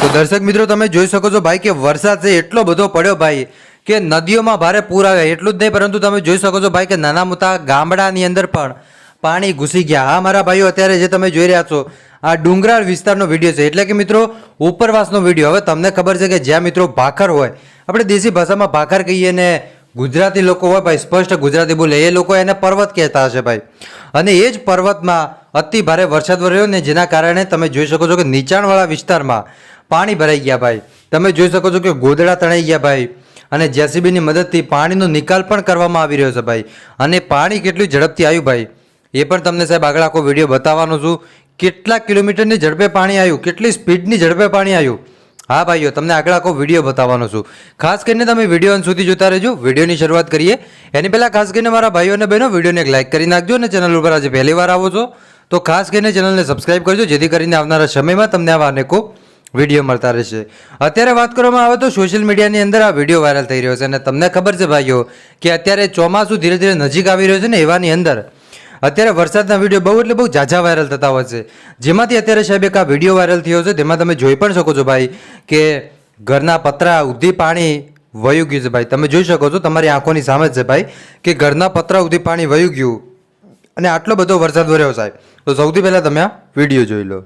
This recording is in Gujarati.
તો દર્શક મિત્રો, તમે જોઈ શકો છો ભાઈ કે વરસાદ છે, એટલો બધો પડ્યો ભાઈ કે નદીઓમાં ભારે પૂર આવ્યા. એટલું જ નહીં, પરંતુ તમે જોઈ શકો છો ભાઈ કે નાના મોટા ગામડાની અંદર પણ પાણી ઘૂસી ગયા. હા, મારા ભાઈઓ, અત્યારે જે તમે જોઈ રહ્યા છો, આ ડુંગરાળ વિસ્તારનો વીડિયો છે. એટલે કે મિત્રો, ઉપરવાસનો વીડિયો. હવે તમને ખબર છે કે જ્યાં મિત્રો ભાખર હોય, આપણે દેશી ભાષામાં ભાખર કહીએ ને ગુજરાતી લોકો હોય ભાઈ, સ્પષ્ટ ગુજરાતી બોલે. એ લોકો એને પર્વત કહેતા હશે ભાઈ. અને એ જ પર્વતમાં અતિ ભારે વરસાદ વર્યો ને જેના કારણે તમે જોઈ શકો છો કે નીચાણવાળા વિસ્તારમાં પાણી ભરાઈ ગયા ભાઈ. તમે જોઈ શકો છો કે ગોદડા તણાઈ ગયા ભાઈ. અને જેસીબીની મદદથી પાણીનો નિકાલ પણ કરવામાં આવી રહ્યો છે ભાઈ. અને પાણી કેટલું ઝડપથી આવ્યું ભાઈ. એ પણ તમને સાહેબ આગળ આખો વીડિયો બતાવવાનો છું. કેટલા કિલોમીટરની ઝડપે પાણી આવ્યું? કેટલી સ્પીડની ઝડપે પાણી આવ્યું? હા ભાઈઓ, તમને આગળ આખો વીડિયો બતાવવાનો છું. ખાસ કરીને તમે વીડિયો અંત સુધી જોતા રહેજો. વિડીયોની શરૂઆત કરીએ. એની પહેલાં ખાસ કરીને મારા ભાઈઓ અને બહેનો, વિડીયોને એક લાઇક કરી નાખજો અને ચેનલ ઉપર આજે પહેલી વાર આવો છો. તો ખાસ કરીને ચેનલને સબસ્ક્રાઇબ કરજો, જેથી કરીને આવનારા સમયમાં તમને આવા અનેકો વીડિયો મળતા રહેશે. અત્યારે વાત કરવામાં આવે તો સોશિયલ મીડિયાની અંદર આ વીડિયો વાયરલ થઈ રહ્યો છે અને તમને ખબર છે ભાઈઓ કે અત્યારે ચોમાસું ધીરે ધીરે નજીક આવી રહ્યો છે ને એવાની અંદર. અત્યારે વરસાદના વીડિયો બહુ એટલે બહુ ઝાઝા વાયરલ થતા હોય છે. જેમાંથી અત્યારે સાહેબ એક આ વીડિયો વાયરલ થયો છે તેમાં તમે જોઈ પણ શકો છો ભાઈ કે ઘરના પતરા ઉધી પાણી વયું ગયું છે ભાઈ. તમે જોઈ શકો છો, તમારી આંખોની સામે છે ભાઈ કે ઘરના પતરા ઉધી પાણી વયું ગયું. અને આટલો બધો વરસાદ વર્યો સાહેબ. તો સૌથી પહેલાં તમે આ વીડિયો જોઈ લો.